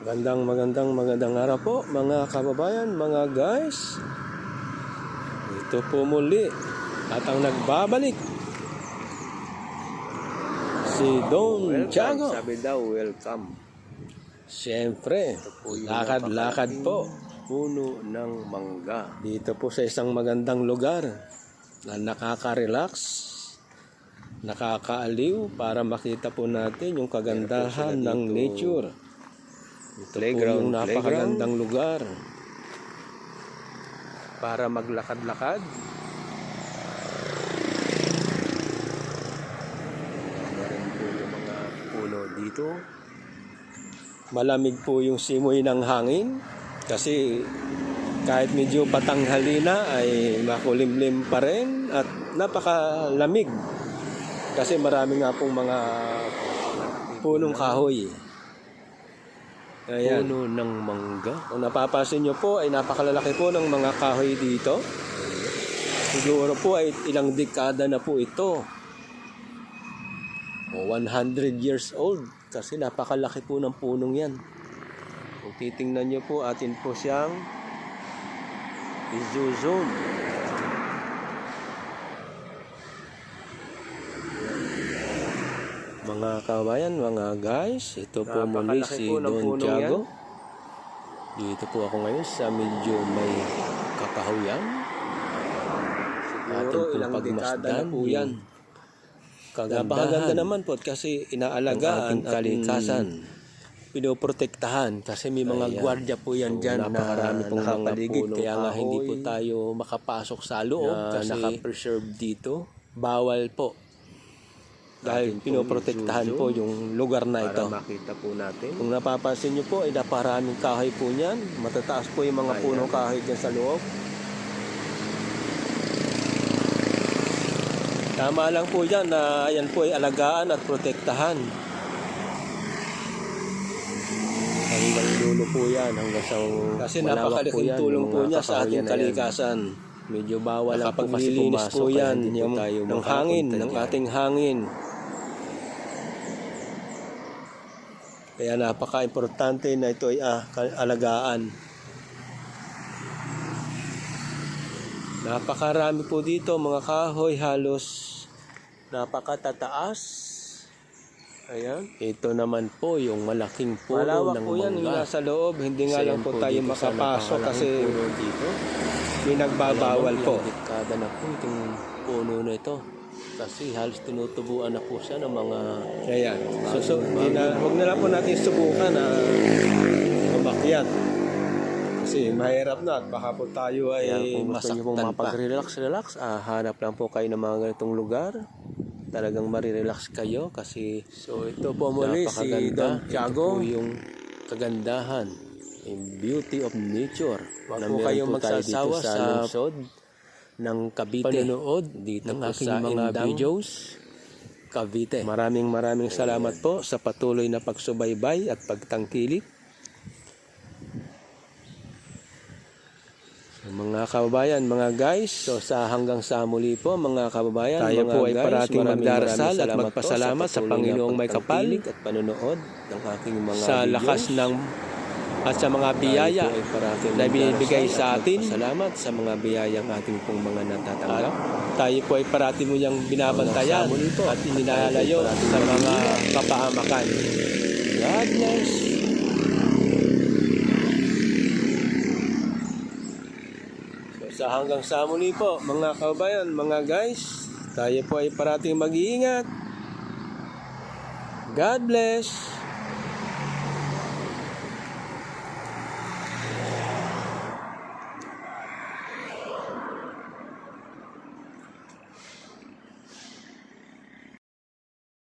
Magandang magandang magandang araw po mga kababayan, mga guys. Ito po muli at ang nagbabalik si Don Tiago. Sabi daw, welcome. Siyempre, lakad-lakad po Puno ng mangga. dito po sa isang magandang lugar na nakaka-relax, nakakaaliw para makita po natin yung kagandahan ng nature. Ito po Playground, yung napakagandang lugar para maglakad-lakad. Meron po yung mga puno dito. Malamig po yung simoy ng hangin kasi kahit medyo patanghali na ay makulimlim pa rin at napakalamig kasi marami nga pong mga punong kahoy. Ayan. Puno ng mangga. Kung napapansin nyo po ay napakalalaki po ng mga kahoy dito. Siguro po ay ilang dekada na po ito. O 100 years old kasi napakalaki po ng punong yan. Kung titingnan nyo po atin po siyang i-zoom. Mga kabayan, mga guys, ito po muli si po Don Tiago. Dito po ako ngayon sa medyo may kakahuyan. Atin po na pagmasdan po yan. Napakaganda naman po kasi inaalagaan at kalikasan. pinoprotektahan kasi may mga Ayan. gwardiya po yan So, dyan na napakarami pong mga nakapaligid kaya nga hindi po tayo makapasok sa loob na kasi nakapreserve dito. bawal po dahil pinoprotektahan po yung lugar na Para ito. makita po natin. Kung napapansin nyo po ay naparaming kahoy po niyan. Matataas po yung mga Ayan. punong kahoy dyan sa loob. Tama lang po yan na yan po ay alagaan at protektahan. Hanggang dulo po yan, hanggang sa Kasi napakalaking tulong po niya sa ating kalikasan. Medyo bawal lang po kasi pumasok po yan yung, tayo ng hangin, ng ating hangin. Kaya napaka-importante na ito ay ah, alagaan. Napakarami po dito mga kahoy halos napakatataas. Ayan. Ito naman po yung malaking puno Malawak ng po yan, yung mangga. nasa loob. Hindi nga lang po tayo makapasok kasi dito. may nagbabawal po. Dekada na po itong puno na ito. Kasi halos tinutubuan na po siya ng mga Ayan. So, so na, huwag na lang po natin subukan na umakyat. Kasi mahirap na at baka po tayo ay Kaya kung gusto nyo pong masaktan pa. mapag-relax-relax, ah, hanap lang po kayo ng mga ganitong lugar. Talagang marirelax kayo kasi So ito po muli si. Don Ito Tiago. po yung kagandahan, yung beauty of nature. Huwag na po kayong tayo magsasawa dito sa, sa lungsod ng Cavite. Panonood dito ng aking sa mga Indang, videos. Cavite. Maraming maraming salamat po sa patuloy na pagsubaybay at pagtangkilik. Mga kababayan, mga guys, So sa hanggang sa muli po mga kababayan, Tayo mga po ay guys, parating magdarasal at salamat magpasalamat sa na Panginoong may kapal at panonood ng aking mga sa videos. lakas ng at sa mga biyaya na binibigay sa at atin. Salamat sa mga biyayang ating pong mga At natatanggap. tayo po ay parati mo niyang binabantayan sa at ininalayo sa mga kapahamakan. God bless. So, sa hanggang sa muli po, mga kabayan, mga guys, tayo po ay parating mag-iingat. God bless.